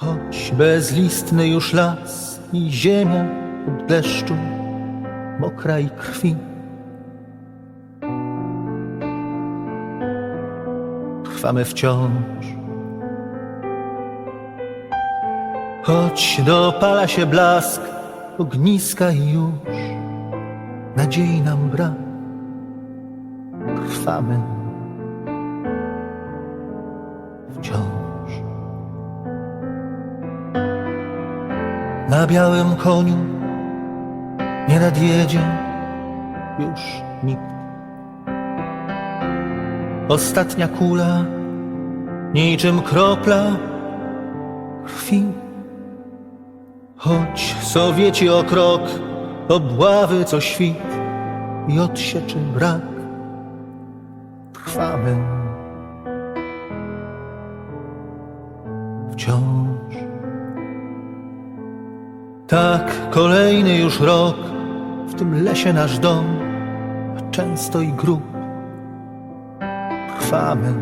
Choć bezlistny już las i ziemia od deszczu, mokra i krwi. Trwamy wciąż. Choć dopala się blask ogniska i już nadziei nam brak, trwamy Na białym koniu nie nadjedzie już nikt. Ostatnia kula, niczym kropla krwi. Choć Sowieci o krok, obławy co świt i odsieczy brak, trwamy wciąż. Tak, kolejny już rok, w tym lesie nasz dom, a często i grób, trwamy.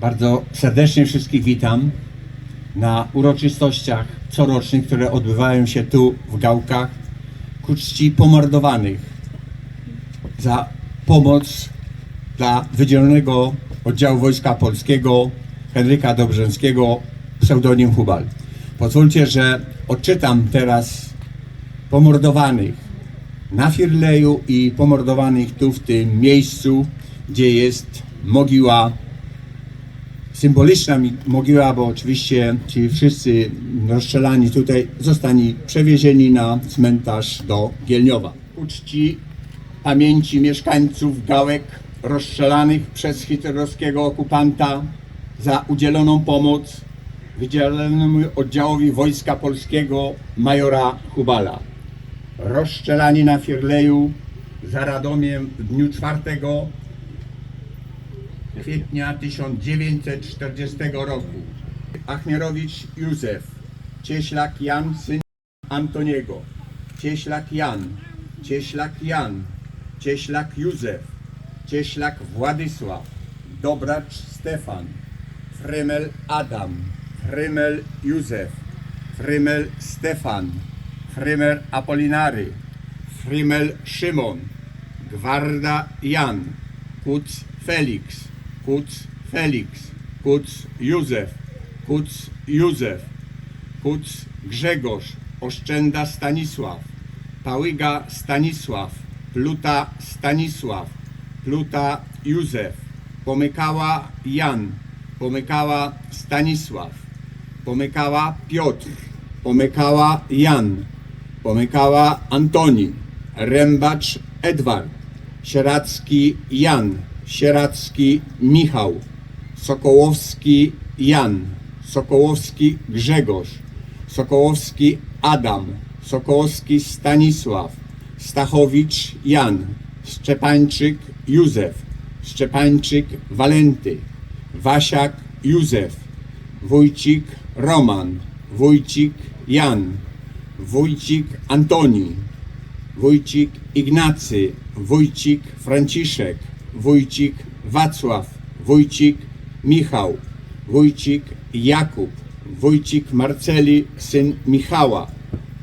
Bardzo serdecznie wszystkich witam na uroczystościach corocznych, które odbywają się tu w Gałkach ku czci pomordowanych za pomoc dla wydzielonego oddziału Wojska Polskiego Henryka Dobrzęckiego, pseudonim Hubal. Pozwólcie, że odczytam teraz pomordowanych na Firleju i pomordowanych tu w tym miejscu, gdzie jest mogiła symboliczna mogiła, bo oczywiście ci wszyscy rozstrzelani tutaj zostali przewiezieni na cmentarz do Gielniowa. Uczci pamięci mieszkańców Gałek rozstrzelanych przez hitlerowskiego okupanta za udzieloną pomoc wydzielonemu oddziałowi Wojska Polskiego majora Hubala. Rozstrzelani na Firleju za Radomiem w dniu 4 kwietnia 1940 roku. Achmierowicz Józef, Cieślak Jan, syn Antoniego, Cieślak Jan, Cieślak Jan, Cieślak Józef, Cieślak Władysław, Dobracz Stefan, Frymel Adam, Frymel Józef, Frymel Stefan, Frymel Apolinary, Frymel Szymon, Gwarda Jan, Kuc Felix, Kuc Felix, Kuc Józef, Kuc Józef, Kuc Grzegorz, Oszczęda Stanisław, Pałyga Stanisław, Pluta Stanisław, Pluta Józef, Pomykała Jan, Pomykała Stanisław, Pomykała Piotr, Pomykała Jan, Pomykała Antoni, Rębacz Edward, Sieracki Jan, Sieracki Michał, Sokołowski Jan, Sokołowski Grzegorz, Sokołowski Adam, Sokołowski Stanisław, Stachowicz Jan, Szczepańczyk Józef, Szczepańczyk Walenty, Wasiak Józef, Wójcik Roman, Wójcik Jan, Wójcik Antoni, Wójcik Ignacy, Wójcik Franciszek, Wójcik Wacław, Wójcik Michał, Wójcik Jakub, Wójcik Marceli, syn Michała,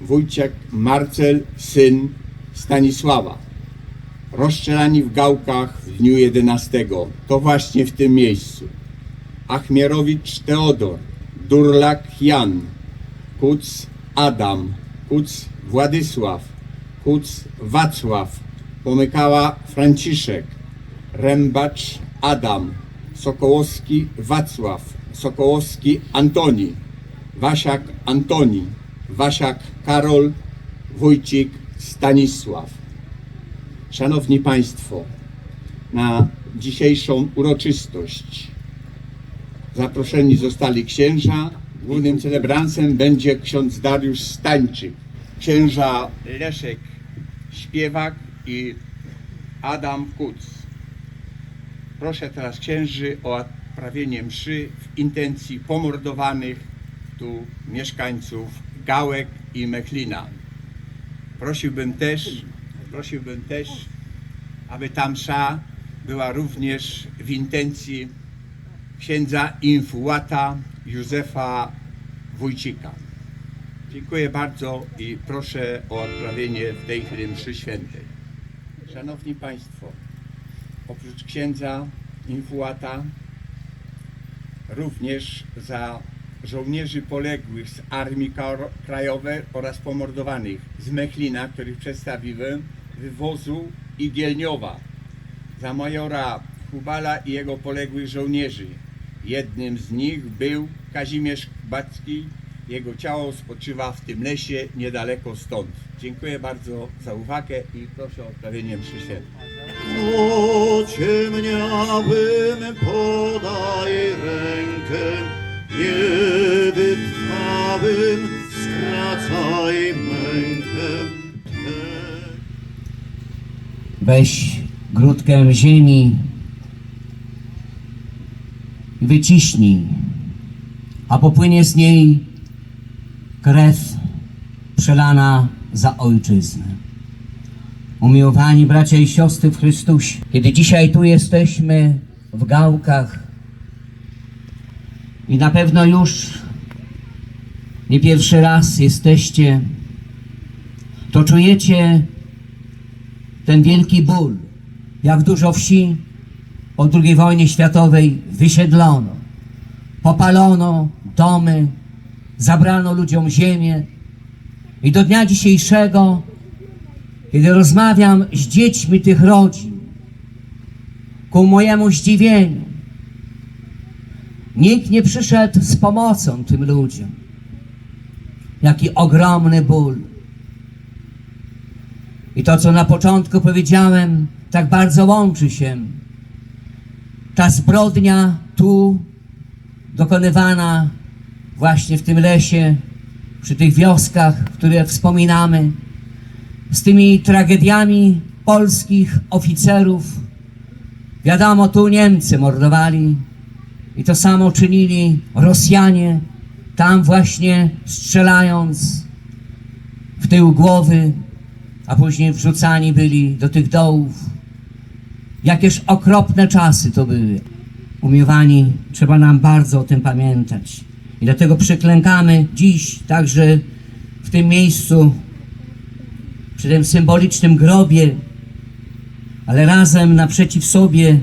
Wójciak Marcel, syn Stanisława. Rozstrzelani w gałkach w dniu 11. To właśnie w tym miejscu. Achmierowicz Teodor, Durlak Jan, Kuc Adam, Kuc Władysław, Kuc Wacław, Pomykała Franciszek, Rębacz Adam, Sokołowski Wacław, Sokołowski Antoni, Wasiak Antoni, Wasiak Karol, Wójcik Stanisław. Szanowni Państwo, na dzisiejszą uroczystość zaproszeni zostali księża. Głównym celebransem będzie ksiądz Dariusz Stańczyk, księża Leszek Śpiewak i Adam Kuc. Proszę teraz księży o odprawienie mszy w intencji pomordowanych tu mieszkańców Gałek i Mechlina. Prosiłbym też, prosiłbym też, aby ta msza była również w intencji księdza infułata Józefa Wójcika. Dziękuję bardzo i proszę o odprawienie w tej chwili mszy świętej. Szanowni Państwo, oprócz księdza infułata również za żołnierzy poległych z Armii Krajowej oraz pomordowanych z Mechlina, których przedstawiłem, wywozu i za majora Hubala i jego poległych żołnierzy. Jednym z nich był Kazimierz Backi. Jego ciało spoczywa w tym lesie niedaleko stąd. Dziękuję bardzo za uwagę i proszę o odprawienie mszy świętej. Ociemniałym podaj rękę, niewytrwałym skracaj mękę. Weź grudkę ziemi wyciśnij, a popłynie z niej krew przelana za ojczyznę. Umiłowani bracia i siostry w Chrystusie, kiedy dzisiaj tu jesteśmy w gałkach i na pewno już nie pierwszy raz jesteście, to czujecie ten wielki ból, jak dużo wsi po II wojnie światowej wysiedlono, popalono domy, zabrano ludziom ziemię i do dnia dzisiejszego, kiedy rozmawiam z dziećmi tych rodzin, ku mojemu zdziwieniu, nikt nie przyszedł z pomocą tym ludziom. Jaki ogromny ból. I to, co na początku powiedziałem, tak bardzo łączy się. Ta zbrodnia tu dokonywana właśnie w tym lesie, przy tych wioskach, które wspominamy, z tymi tragediami polskich oficerów. Wiadomo, tu Niemcy mordowali i to samo czynili Rosjanie, tam właśnie strzelając w tył głowy a później wrzucani byli do tych dołów. Jakież okropne czasy to były. Umiłowani, trzeba nam bardzo o tym pamiętać. I dlatego przyklękamy dziś także w tym miejscu, przy tym symbolicznym grobie, ale razem naprzeciw sobie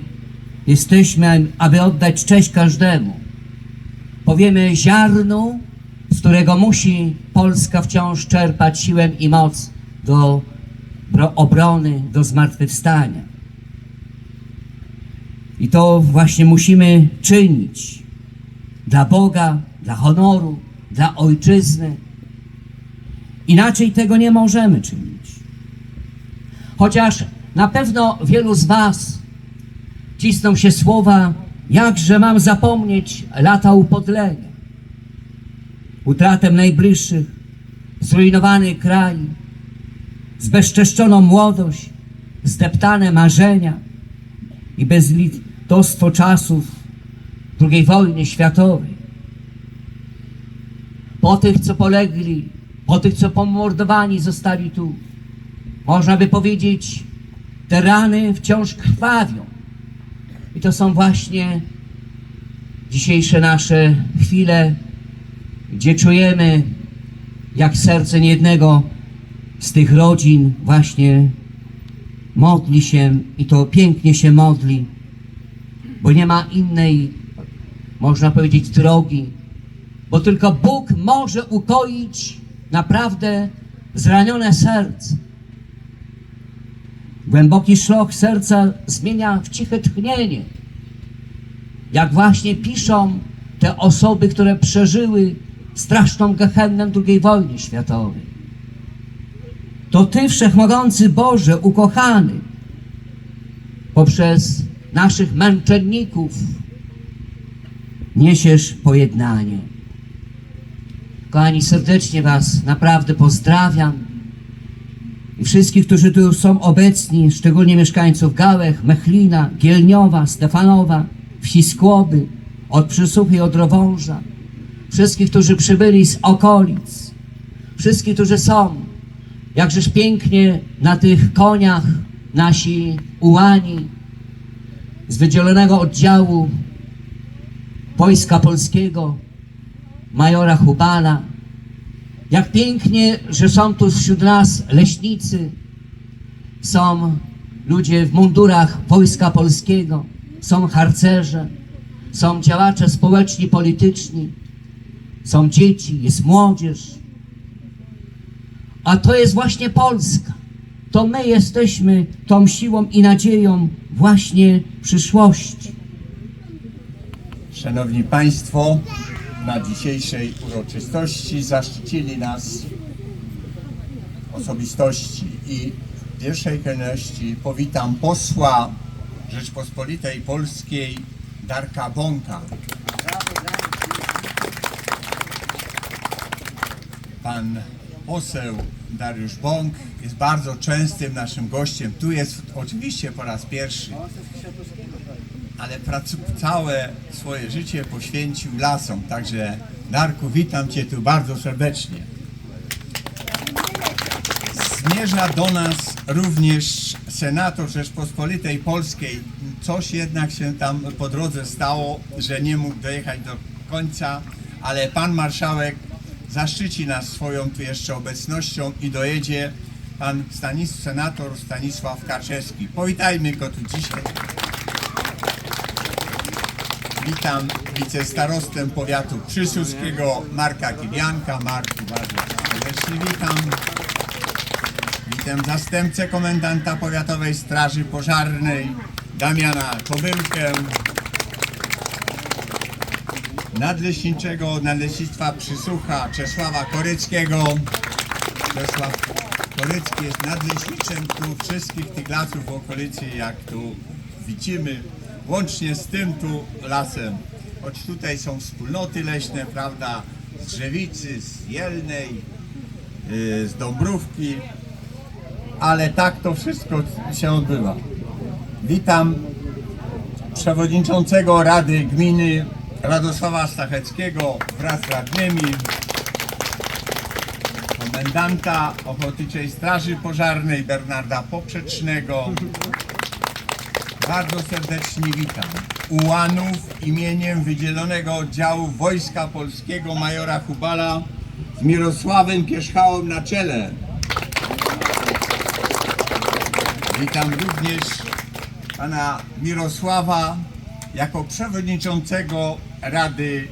jesteśmy, aby oddać cześć każdemu. Powiemy ziarnu, z którego musi Polska wciąż czerpać siłę i moc do bro- obrony, do zmartwychwstania. I to właśnie musimy czynić dla Boga, dla honoru, dla ojczyzny. Inaczej tego nie możemy czynić. Chociaż na pewno wielu z Was cisną się słowa, jakże mam zapomnieć lata upodlenia, utratę najbliższych, zrujnowany kraj, zbezczeszczoną młodość, zdeptane marzenia i bezlitostwo czasów II wojny światowej. Po tych, co polegli, po tych, co pomordowani zostali tu, można by powiedzieć, te rany wciąż krwawią. I to są właśnie dzisiejsze nasze chwile, gdzie czujemy, jak serce niejednego z tych rodzin właśnie modli się i to pięknie się modli, bo nie ma innej, można powiedzieć, drogi, bo tylko Bóg może ukoić naprawdę zranione serce. Głęboki szlok serca zmienia w ciche tchnienie. Jak właśnie piszą te osoby, które przeżyły straszną gehennę II wojny światowej. To Ty, Wszechmogący Boże, ukochany, poprzez naszych męczenników. Niesiesz pojednanie. Kochani, serdecznie Was naprawdę pozdrawiam. I wszystkich, którzy tu są obecni, szczególnie mieszkańców Gałech, Mechlina, Gielniowa, Stefanowa, wsi Skłoby, od Przysuchy i od Rowąża, wszystkich, którzy przybyli z okolic, wszystkich, którzy są, jakżeż pięknie na tych koniach nasi ułani z wydzielonego oddziału Wojska Polskiego, majora Hubala. Jak pięknie, że są tu wśród nas leśnicy, są ludzie w mundurach Wojska Polskiego, są harcerze, są działacze społeczni, polityczni, są dzieci, jest młodzież. A to jest właśnie Polska. To my jesteśmy tą siłą i nadzieją właśnie przyszłości. Szanowni Państwo, na dzisiejszej uroczystości zaszczycili nas osobistości i w pierwszej kolejności powitam posła Rzeczpospolitej Polskiej Darka Bąka. Pan poseł Dariusz Bąk jest bardzo częstym naszym gościem. Tu jest oczywiście po raz pierwszy ale całe swoje życie poświęcił lasom. Także Darku, witam Cię tu bardzo serdecznie. Zmierza do nas również senator Rzeczpospolitej Polskiej. Coś jednak się tam po drodze stało, że nie mógł dojechać do końca, ale pan marszałek zaszczyci nas swoją tu jeszcze obecnością i dojedzie pan Stanis, senator Stanisław Kaczewski. Powitajmy go tu dzisiaj. Witam wicestarostę powiatu przysuskiego Marka Kibianka. Marku, bardzo serdecznie witam. Witam zastępcę komendanta powiatowej straży pożarnej Damiana Kobyłkę. Nadleśniczego Nadleśnictwa Przysłucha Czesława Koryckiego. Czesław Korycki jest nadleśniczym tu wszystkich tych lasów w okolicy, jak tu widzimy, łącznie z tym tu lasem. Choć tutaj są wspólnoty leśne, prawda, z Drzewicy, z Jelnej, yy, z Dąbrówki, ale tak to wszystko się odbywa. Witam przewodniczącego Rady Gminy Radosława Stacheckiego wraz z radnymi, komendanta Ochotniczej Straży Pożarnej Bernarda Poprzecznego. Bardzo serdecznie witam ułanów imieniem wydzielonego oddziału Wojska Polskiego majora Hubala z Mirosławem Pierzchałem na czele. Witam również pana Mirosława jako przewodniczącego Rady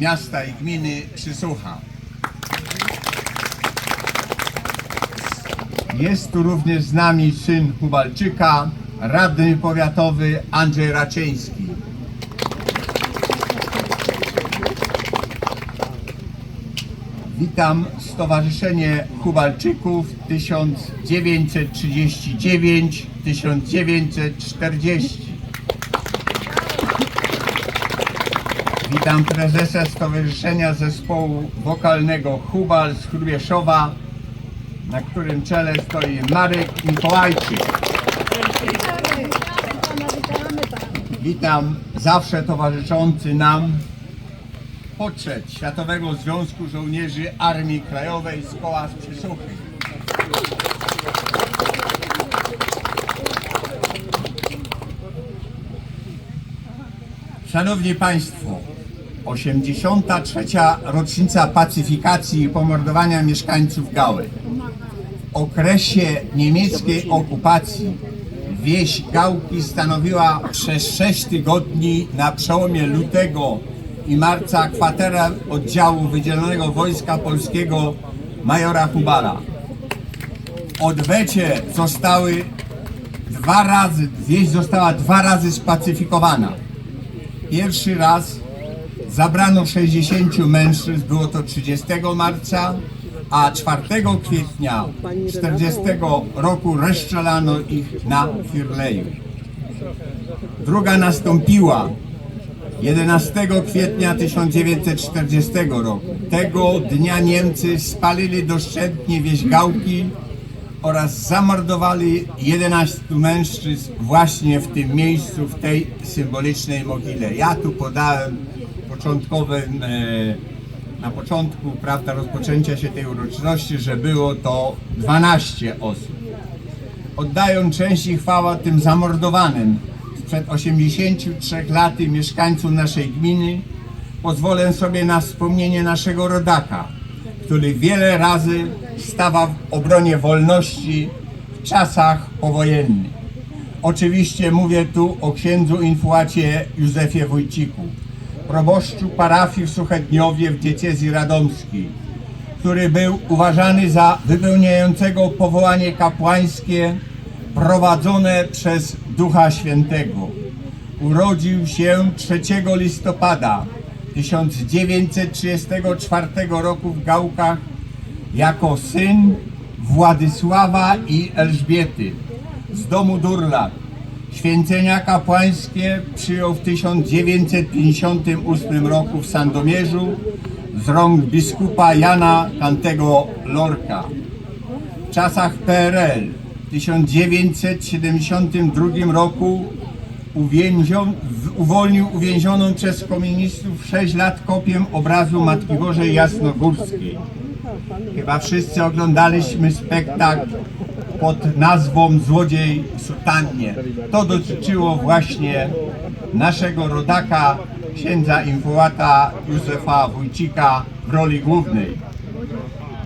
Miasta i Gminy Przysłucha. Jest tu również z nami syn Hubalczyka, radny powiatowy Andrzej Raczyński. Witam Stowarzyszenie Hubalczyków 1939-1940. Witam prezesa Stowarzyszenia Zespołu Wokalnego Hubal z Hrubieszowa, na którym czele stoi Marek Mikołajczyk. Witam zawsze towarzyszący nam poczet Światowego Związku Żołnierzy Armii Krajowej z koła. Szanowni Państwo, 83. rocznica pacyfikacji i pomordowania mieszkańców Gały. W okresie niemieckiej okupacji wieś Gałki stanowiła przez 6 tygodni na przełomie lutego i marca kwaterę oddziału Wydzielonego Wojska Polskiego majora Hubala. Odwecie zostały dwa razy, wieś została dwa razy spacyfikowana. Pierwszy raz zabrano 60 mężczyzn, było to 30 marca, a 4 kwietnia 40 roku rozstrzelano ich na Firleju. Druga nastąpiła 11 kwietnia 1940 roku. Tego dnia Niemcy spalili doszczętnie wieś Gałki oraz zamordowali 11 mężczyzn właśnie w tym miejscu, w tej symbolicznej mogile. Ja tu podałem początkowym, e, na początku prawda, rozpoczęcia się tej uroczystości, że było to 12 osób. Oddają cześć i chwała tym zamordowanym sprzed 83 laty mieszkańców naszej gminy, pozwolę sobie na wspomnienie naszego rodaka, który wiele razy stawał w obronie wolności w czasach powojennych. Oczywiście mówię tu o księdzu infłacie Józefie Wójciku, proboszczu parafii w Suchedniowie w diecezji radomskiej, który był uważany za wypełniającego powołanie kapłańskie prowadzone przez Ducha Świętego. Urodził się 3 listopada 1934 roku w Gałkach jako syn Władysława i Elżbiety z domu Durlak. Święcenia kapłańskie przyjął w 1958 roku w Sandomierzu z rąk biskupa Jana Kantego Lorka. W czasach PRL w 1972 roku uwięzion, uwolnił uwięzioną przez komunistów 6 lat kopię obrazu Matki Bożej Jasnogórskiej. Chyba wszyscy oglądaliśmy spektakl pod nazwą Złodziej w sutannie. To dotyczyło właśnie naszego rodaka, księdza infołata Józefa Wójcika w roli głównej.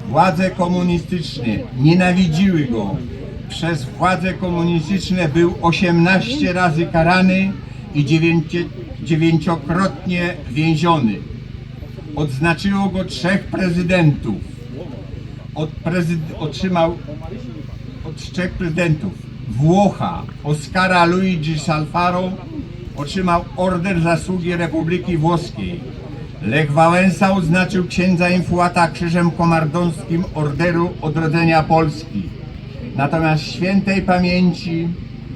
Władze komunistyczne nienawidziły go. Przez władze komunistyczne był 18 razy karany i dziewięciokrotnie więziony. Odznaczyło go trzech prezydentów. Prezyd- otrzymał od trzech prezydentów. Włocha Oscara Luigi Salfaro otrzymał Order Zasługi Republiki Włoskiej. Lech Wałęsa oznaczył księdza Infuata krzyżem komardowskim Orderu Odrodzenia Polski. Natomiast świętej pamięci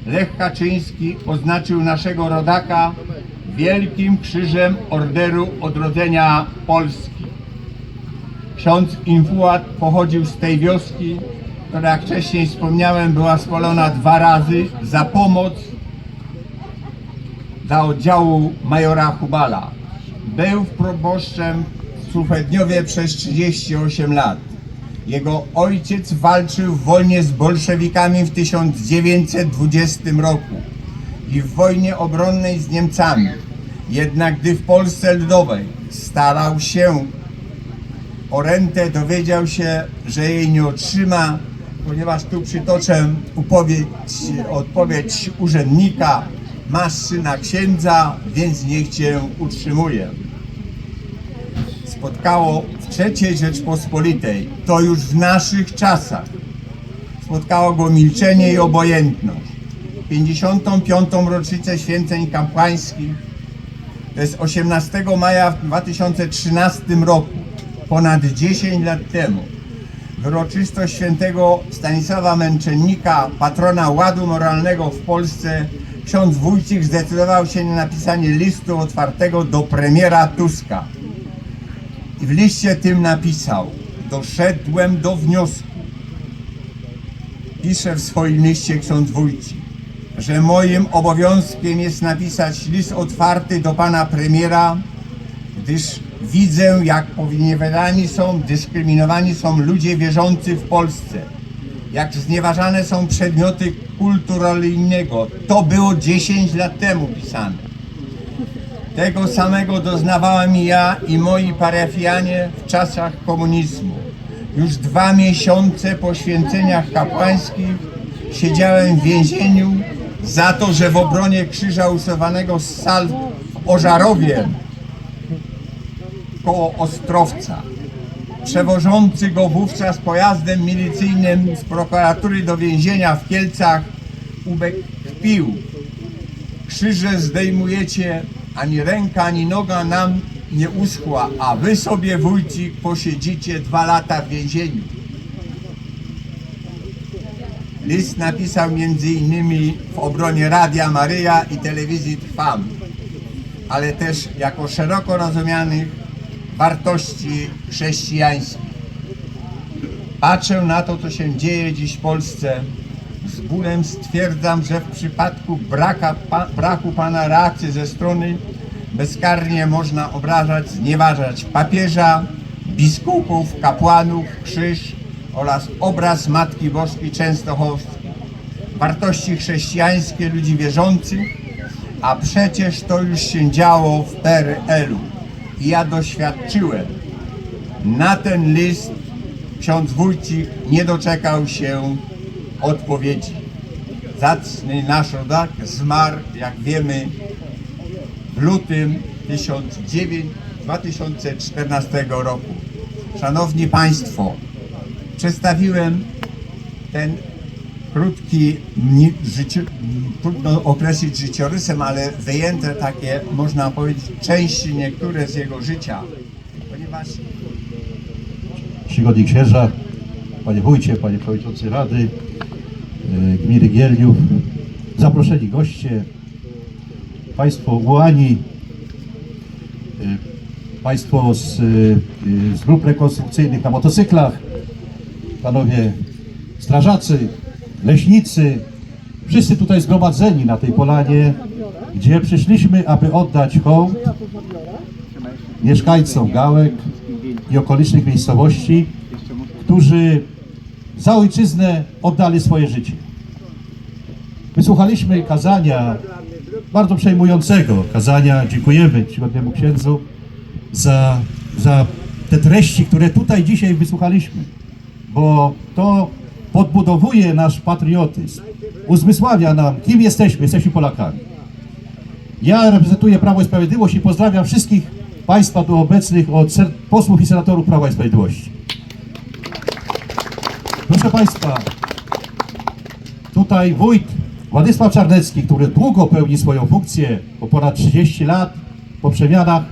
Lech Kaczyński oznaczył naszego rodaka wielkim krzyżem Orderu Odrodzenia Polski. Ksiądz Infuat pochodził z tej wioski, która jak wcześniej wspomniałem była spalona dwa razy za pomoc dla oddziału majora Hubala. Był proboszczem w Suchedniowie przez 38 lat. Jego ojciec walczył wojnie z bolszewikami w 1920 roku i w wojnie obronnej z Niemcami. Jednak gdy w Polsce Ludowej starał się o rentę, dowiedział się, że jej nie otrzyma, ponieważ tu przytoczę upowiedź, odpowiedź urzędnika, masz syna księdza, więc niech cię utrzymuje. Spotkało w III Rzeczpospolitej, to już w naszych czasach, spotkało go milczenie i obojętność. 55. rocznicę święceń kapłańskich to jest 18 maja w 2013 roku, ponad 10 lat temu. Uroczystość świętego Stanisława Męczennika, patrona ładu moralnego w Polsce, ksiądz Wójcik zdecydował się na napisanie listu otwartego do premiera Tuska. I w liście tym napisał: Doszedłem do wniosku, pisze w swoim liście ksiądz Wójcik, że moim obowiązkiem jest napisać list otwarty do pana premiera, gdyż widzę, jak powiniewiani są, dyskryminowani są ludzie wierzący w Polsce, jak znieważane są przedmioty kultu religijnego. To było 10 lat temu pisane. Tego samego doznawałem ja i moi parafianie w czasach komunizmu. Już dwa miesiące po święceniach kapłańskich siedziałem w więzieniu za to, że w obronie krzyża usuwanego z sal w Ożarowie koło Ostrowca. Przewożący go wówczas pojazdem milicyjnym z prokuratury do więzienia w Kielcach Ubek kpił. Krzyże zdejmujecie, ani ręka, ani noga nam nie uschła, a wy sobie wójcik posiedzicie dwa lata w więzieniu. List napisał między innymi w obronie Radia Maryja i telewizji Trwam, ale też jako szeroko rozumianych wartości chrześcijańskich. Patrzę na to, co się dzieje dziś w Polsce. Z bólem stwierdzam, że w przypadku braka, pa, braku Pana reakcji ze strony bezkarnie można obrażać, znieważać papieża, biskupów, kapłanów, krzyż oraz obraz Matki Boskiej Częstochowskiej. Wartości chrześcijańskie ludzi wierzących, a przecież to już się działo w PRL-u. Ja doświadczyłem. Na ten list ksiądz Wójcik nie doczekał się odpowiedzi. Zacny nasz rodak zmarł, jak wiemy, w lutym 1900 2014 roku. Szanowni Państwo, przedstawiłem ten krótki, życio, trudno określić życiorysem, ale wyjęte takie, można powiedzieć, części niektóre z jego życia, ponieważ księża, panie wójcie, panie przewodniczący rady e, gminy Gielniów, zaproszeni goście, państwo ułani, e, państwo z, e, z grup rekonstrukcyjnych na motocyklach, panowie strażacy, leśnicy, wszyscy tutaj zgromadzeni na tej polanie, gdzie przyszliśmy, aby oddać hołd mieszkańcom Gałek i okolicznych miejscowości, którzy za ojczyznę oddali swoje życie. Wysłuchaliśmy kazania, bardzo przejmującego kazania. Dziękujemy czcigodnemu księdzu za, za te treści, które tutaj dzisiaj wysłuchaliśmy, bo to podbudowuje nasz patriotyzm, uzmysławia nam, kim jesteśmy, jesteśmy Polakami. Ja reprezentuję Prawo i Sprawiedliwość i pozdrawiam wszystkich Państwa tu obecnych od posłów i senatorów Prawa i Sprawiedliwości. Proszę Państwa, tutaj wójt Władysław Czarnecki, który długo pełni swoją funkcję, po ponad 30 lat, po przemianach,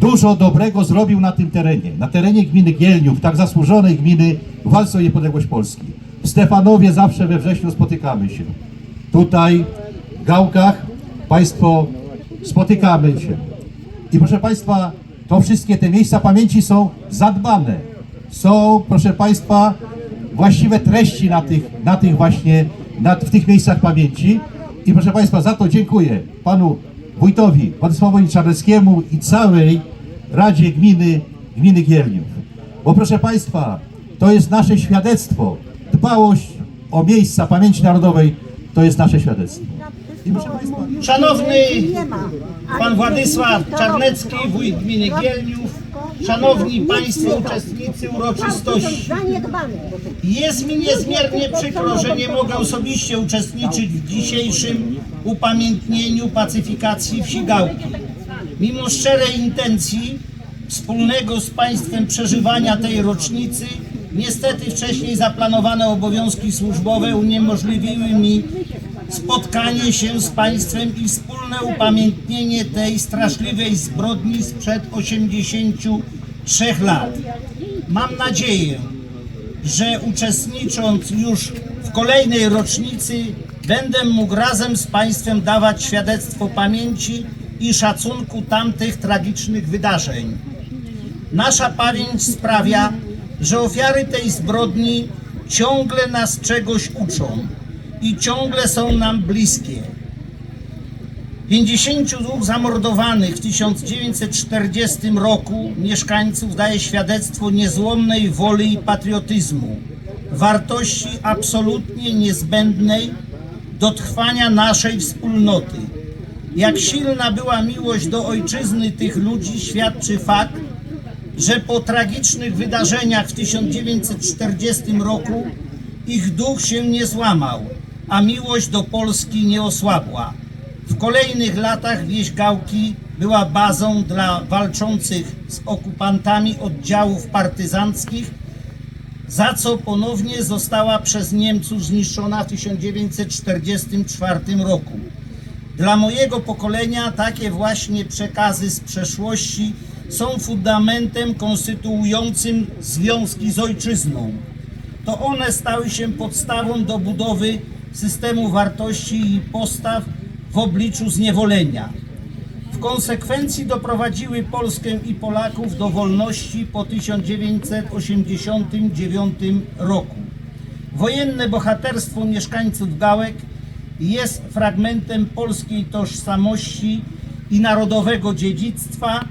dużo dobrego zrobił na tym terenie, na terenie gminy Gielniów, tak zasłużonej gminy w walce o niepodległość Polski. W Stefanowie zawsze we wrześniu spotykamy się. Tutaj w Gałkach Państwo spotykamy się. I proszę Państwa, to wszystkie te miejsca pamięci są zadbane. Są, proszę Państwa, właściwe treści na tych, na tych właśnie, na, w tych miejscach pamięci. I proszę Państwa, za to dziękuję Panu Wójtowi Władysławowi Czarneckiemu i całej Radzie Gminy, Gminy Gielniów. Bo proszę Państwa, to jest nasze świadectwo. Dbałość o miejsca pamięci narodowej to jest nasze świadectwo. Szanowny Pan Władysław Czarnecki, wójt gminy Gielniów, Szanowni Państwo uczestnicy uroczystości. Jest mi niezmiernie przykro, że nie mogę osobiście uczestniczyć w dzisiejszym upamiętnieniu pacyfikacji wsi Gałki. Mimo szczerej intencji wspólnego z Państwem przeżywania tej rocznicy, niestety wcześniej zaplanowane obowiązki służbowe uniemożliwiły mi spotkanie się z Państwem i wspólne upamiętnienie tej straszliwej zbrodni sprzed 83 lat. Mam nadzieję, że uczestnicząc już w kolejnej rocznicy, będę mógł razem z Państwem dawać świadectwo pamięci i szacunku tamtych tragicznych wydarzeń. Nasza pamięć sprawia, że ofiary tej zbrodni ciągle nas czegoś uczą i ciągle są nam bliskie. 52 zamordowanych w 1940 roku mieszkańców daje świadectwo niezłomnej woli i patriotyzmu, wartości absolutnie niezbędnej do trwania naszej wspólnoty. Jak silna była miłość do ojczyzny tych ludzi, świadczy fakt, że po tragicznych wydarzeniach w 1940 roku ich duch się nie złamał, a miłość do Polski nie osłabła. W kolejnych latach wieś Gałki była bazą dla walczących z okupantami oddziałów partyzanckich, za co ponownie została przez Niemców zniszczona w 1944 roku. Dla mojego pokolenia takie właśnie przekazy z przeszłości są fundamentem konstytuującym związki z ojczyzną. To one stały się podstawą do budowy systemu wartości i postaw w obliczu zniewolenia. W konsekwencji doprowadziły Polskę i Polaków do wolności po 1989 roku. Wojenne bohaterstwo mieszkańców Gałek jest fragmentem polskiej tożsamości i narodowego dziedzictwa,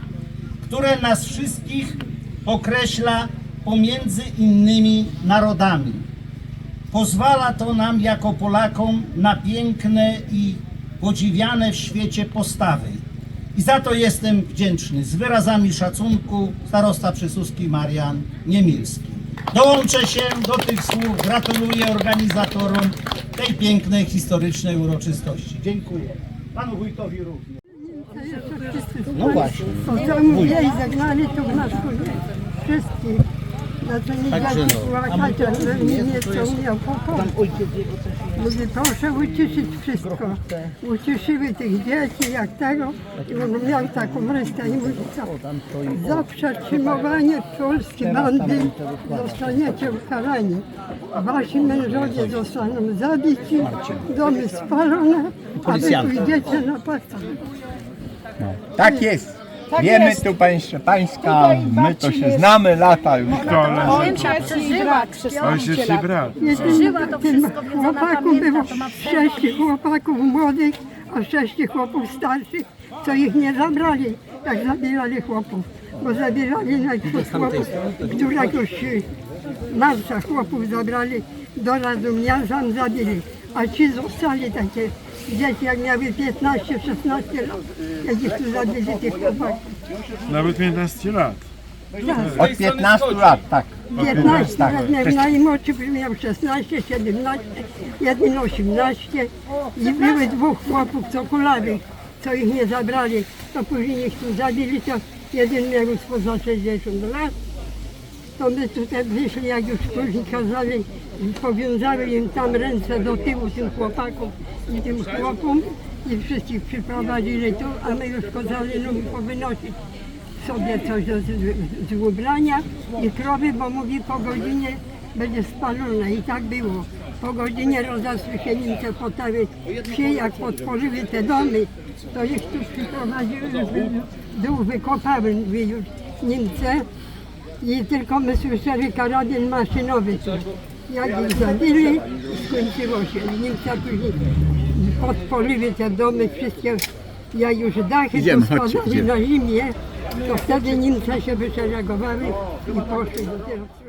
które nas wszystkich określa pomiędzy innymi narodami. Pozwala to nam jako Polakom na piękne i podziwiane w świecie postawy. I za to jestem wdzięczny. Z wyrazami szacunku starosta przysuski Marian Niemilski. Dołączę się do tych słów. Gratuluję organizatorom tej pięknej, historycznej uroczystości. Dziękuję. Panu wójtowi również. No właśnie. Potem jej zagnali tu w nas wszystkich. Znaczy nie Także no. płakać, ale mnie nie chcą miał pokoju. Mówię, proszę uciszyć wszystko. Uciszyły tych dzieci jak tego. I on miał taką ryskę i mówi co? Za przetrzymywanie Polski bandy zostaniecie ukarani. Wasi mężowie zostaną zabici, domy spalone, a wy pójdziecie na patrol. Tak jest. Wiemy tu państwa, pańska, my to się znamy lata już. przeżyła On się Przeżyła to tym wszystko, więc ona chłopaków pamięta, było to ma sześć chłopaków młodych, a sześć chłopów starszych, co ich nie zabrali, jak zabierali chłopów. Bo zabierali najpierw chłopów, któregoś e, marsza chłopów zabrali do Radomia, tam zabili. A ci zostali takie dzieci, jak miały 15-16 lat, jak ich tu zabili tych chłopaków. Nawet 15 lat. Od 15 lat, tak. 15 Tak. lat miał najmłodszy miał 16, 17, jeden 18 i były dwóch chłopów co kulawych, co ich nie zabrali, to później ich tu zabili, to jeden miał już poza 60 lat. To my tutaj wyszli, jak już później kazali, powiązały im tam ręce do tyłu tym chłopakom i tym chłopom i wszystkich przyprowadzili tu, a my już kazali no, powynosić sobie coś z, z, z ubrania i krowy, bo mówi po godzinie będzie spalone i tak było. Po godzinie rozeszły się Niemcy po całej wsi, jak otworzyły te domy, to ich tu przyprowadziły, dół wykopały, Niemcy i tylko my słyszeli karabin maszynowy tu. Jak ich zabili, skończyło się. Niemcy później podpoliły te domy wszystkie, jak już dachy Idziemy, tu chodźcie, spadali idziemy. na zimie, to wtedy Niemcy się wyszeregowały i poszli dopiero.